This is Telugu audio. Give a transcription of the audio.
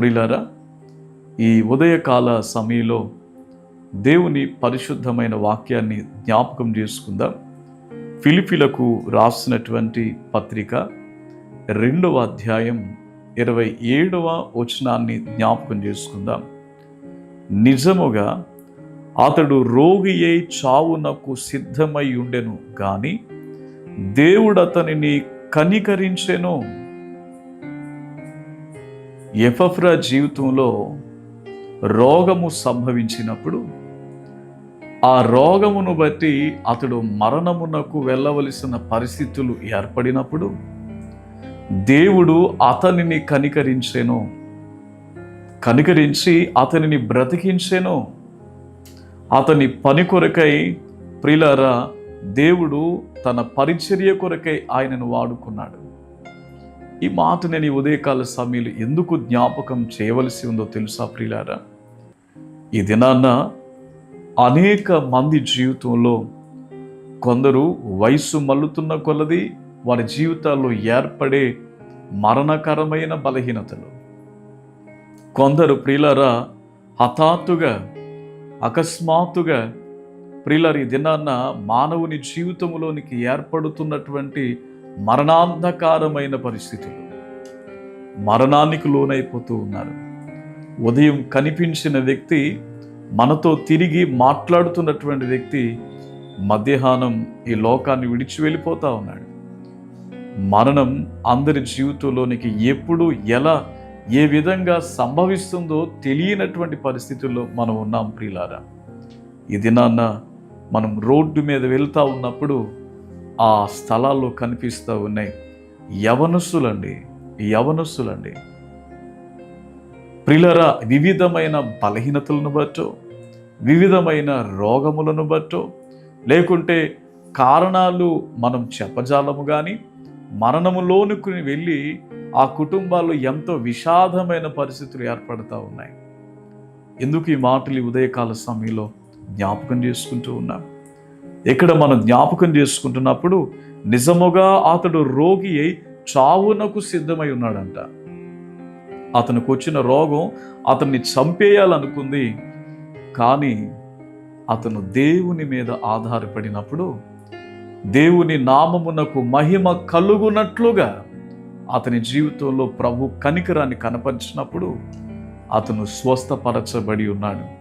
ప్రియులారా ఈ ఉదయకాల సమయంలో దేవుని పరిశుద్ధమైన వాక్యాన్ని జ్ఞాపకం చేసుకుందాం. ఫిలిపిలకు రాసినటువంటి పత్రిక రెండవ అధ్యాయం ఇరవై ఏడవ వచనాన్ని జ్ఞాపకం చేసుకుందాం. నిజముగా అతడు రోగి అయి చావునకు సిద్ధమై ఉండెను కానీ దేవుడు అతనిని కనికరించెను. ఎఫఫ్రా జీవితంలో రోగము సంభవించినప్పుడు ఆ రోగమును బట్టి అతడు మరణమునకు వెళ్ళవలసిన పరిస్థితులు ఏర్పడినప్పుడు దేవుడు అతనిని కనికరించెను. కనికరించి అతనిని బ్రతికించెను. అతని పని కొరకై ప్రిలారా దేవుడు తన పరిచర్య కొరకై ఆయనను వాడుకున్నాడు. ఈ మాట నేను ఈ ఉదయకాల సమయంలో ఎందుకు జ్ఞాపకం చేయవలసి ఉందో తెలుసా ప్రియులారా? ఈ దినాన్న అనేక మంది జీవితంలో కొందరు వయస్సు మల్లుతున్న కొలది వారి జీవితాల్లో ఏర్పడే మరణకరమైన బలహీనతలు. కొందరు ప్రియులారా హఠాత్తుగా అకస్మాత్తుగా ప్రియులారు ఈ దినాన్న మానవుని జీవితంలోనికి ఏర్పడుతున్నటువంటి మరణాంధకారమైన పరిస్థితులు మరణానికి లోనైపోతూ ఉన్నారు. ఉదయం కనిపించిన వ్యక్తి మనతో తిరిగి మాట్లాడుతున్నటువంటి వ్యక్తి మధ్యాహ్నం ఈ లోకాన్ని విడిచి వెళ్ళిపోతా ఉన్నాడు. మరణం అందరి జీవితంలోనికి ఎప్పుడు ఎలా ఏ విధంగా సంభవిస్తుందో తెలియనటువంటి పరిస్థితుల్లో మనం ఉన్నాం ప్రియులారా. ఈ దినాన్న మనం రోడ్డు మీద వెళ్తా ఉన్నప్పుడు ఆ స్థలాల్లో కనిపిస్తూ ఉన్నాయి. యవనస్సులండి యవనస్సులండి. ప్రిలరా వివిధమైన బలహీనతలను బట్టో వివిధమైన రోగములను బట్టో లేకుంటే కారణాలు మనం చెప్పజాలము కానీ మరణములోనుకుని వెళ్ళి ఆ కుటుంబాల్లో ఎంతో విషాదమైన పరిస్థితులు ఏర్పడుతూ ఉన్నాయి. ఎందుకు ఈ మాటలు ఉదయకాల సమయంలో జ్ఞాపకం చేసుకుంటూ ఉన్నాం ఇక్కడ మనం జ్ఞాపకం చేసుకుంటున్నప్పుడు నిజముగా అతడు రోగి అయి చావునకు సిద్ధమై ఉన్నాడంట. అతనికి వచ్చిన రోగం అతన్ని చంపేయాలనుకుంది. కానీ అతను దేవుని మీద ఆధారపడినప్పుడు దేవుని నామమునకు మహిమ కలుగునట్లుగా అతని జీవితంలో ప్రభు కనికరాన్ని కనపరిచినప్పుడు అతను స్వస్థపరచబడి ఉన్నాడు.